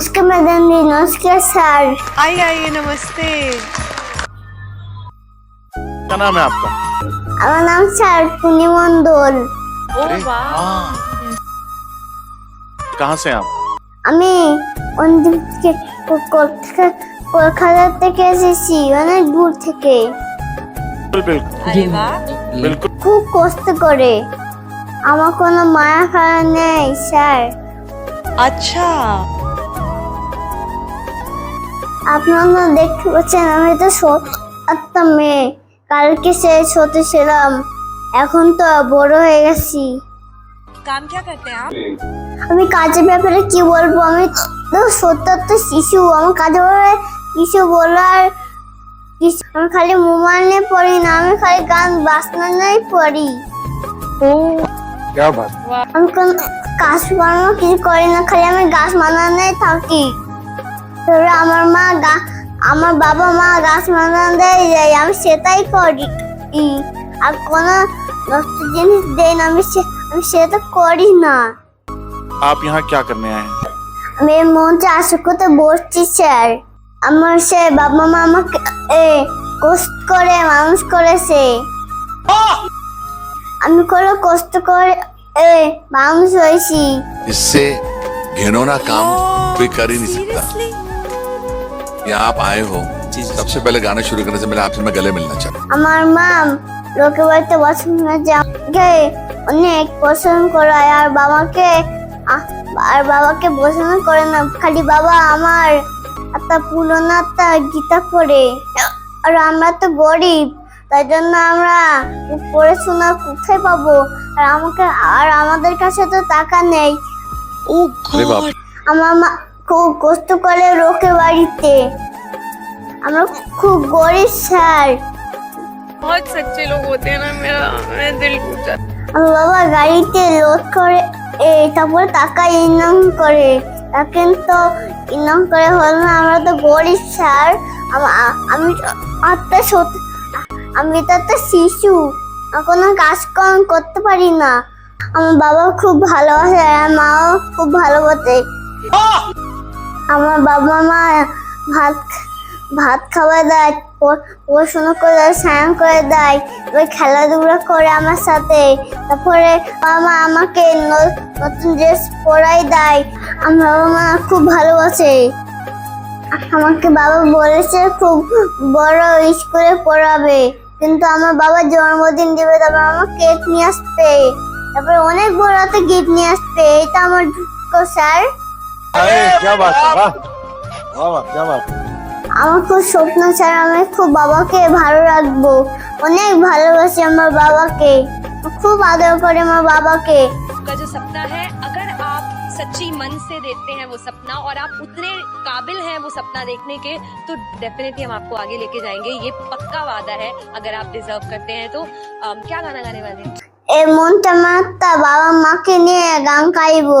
हाय নমস্কার ম্যাডাম জি নমস্কার স্যার आइए आइए नमस्ते क्या नाम है आपका আমার নাম স্যার টুনি মন্ডল ओ अरे, वाह हाँ। कहाँ से हैं आप আমি অন্তিম থেকে কো- কো- থেকে- কলকাতা থেকে এসেছি অনেক দূর থেকে बिल्कुल अरे वाह बिल्कुल খুব কষ্ট করে আমার কোনো মায়া খায়া নেই স্যার अच्छा আপনারা দেখতে পাচ্ছেন আমি তো আত্মা মেয়ে। কালকে সে ছোট ছিলাম এখন তো বড় হয়ে গেছি। কাম কি করতে আমি কাজের ব্যাপারে কি বলব? আমি তো সত্যাত্ত শিশু আমার কাজের ব্যাপারে কিছু বলার কিছু আমি খালি মোবাইল নিয়ে পড়ি না আমি খালি গান বাসনা নিয়ে পড়ি। আমি কোনো কাজ বানানো কিছু করি না খালি আমি গাছ বানানোই থাকি। তবে আমার মা গা আমার বাবা মা গাছ বানানো দেয় যায় আমি সেটাই করি ই, আর কোনো নষ্ট জিনিস দেয় না আমি সে- আমি সেটা করি না आप यहाँ क्या करने आए हैं আমি এই মঞ্চে আশা করতে বসছি স্যার আমার সে বাবা মা আমাকে এ, কষ্ট করে মানুষ করেছে আমি কোনো কষ্ট করে এ মানুষ হয়েছি इससे घिनौना काम कोई कर ही नहीं सकता सीरियसली यहाँ आप आए हो सबसे पहले गाना शुरू करने से पहले आपसे मैं गले मिलना चाहता আমার মা লোকের বাড়িতে বছর যে আমাকে অনেক পছন্দ করায় আর বাবাকে আ- আর বাবাকে পছন্দ করে না খালি বাবা আমার একটা পুরোনো একটা গীতা পড়ে আর আমরা তো গরিব তাই জন্য আমরা পড়াশোনা কোথায় পাবো আর আমাকে আর আমাদের কাছে তো টাকা নেই ओ अरे बाप আমার মা খুব কষ্ট করে লোকের বাড়িতে আমরা খুব গরিব স্যার बहुत सच्चे लोग होते हैं ना मेरा मैं दिल टूटा আমার বাবা গাড়িতে লোড করে এ তারপর টাকা ইনকাম করে তা কিন্তু ইনকাম করে হল না আমরা তো গরিব স্যার আম- আ- আমি একটা সত আমি তো একটা শিশু আমি কোনো কাজ কম করতে পারি না আমার বাবা খুব ভালোবাসে আর মাও খুব ভালোবাসে আমার বাবা মা ভাত ভাত খাওয়া দেয় পড়াশোনা করে, স্নান করে দেয়, ওই খেলাধুলা করে আমার সাথে। তারপরে মামা আমাকে ন- নতুন ড্রেস পরাই দেয়। আমার বাবা মা খুব ভালোবাসে। আমাকে বাবা বলেছে খুব বড় স্কুলে পড়াবে, কিন্তু আমার বাবা জন্মদিন দিবে, তারপর আমার কেক নিয়ে আসবে। তারপরে অনেক বড় একটা গিফট নিয়ে আসবে, এটা আমার স্যার। अरे क्या बात है वाह वाह वाह क्या बात है আমার খুব স্বপ্ন স্যার আমি খুব বাবাকে ভালো রাখবো অনেক ভালোবাসি আমার বাবাকে খুব আদর করে আমার বাবাকে का जो सपना है अगर आप सच्ची मन से देखते हैं वो सपना और आप उतने काबिल हैं वो सपना देखने के तो डेफिनेटली हम आपको आगे लेके जाएंगे ये पक्का वादा है अगर आप डिजर्व करते हैं तो अम, क्या गाना गाने वाले हैं এই মনটা মাত্রা বাবা মাকে নিয়ে গান গাইবো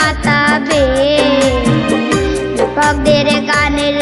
মাতাবে। দীপকদের গানের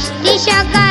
মানে মিষ্টি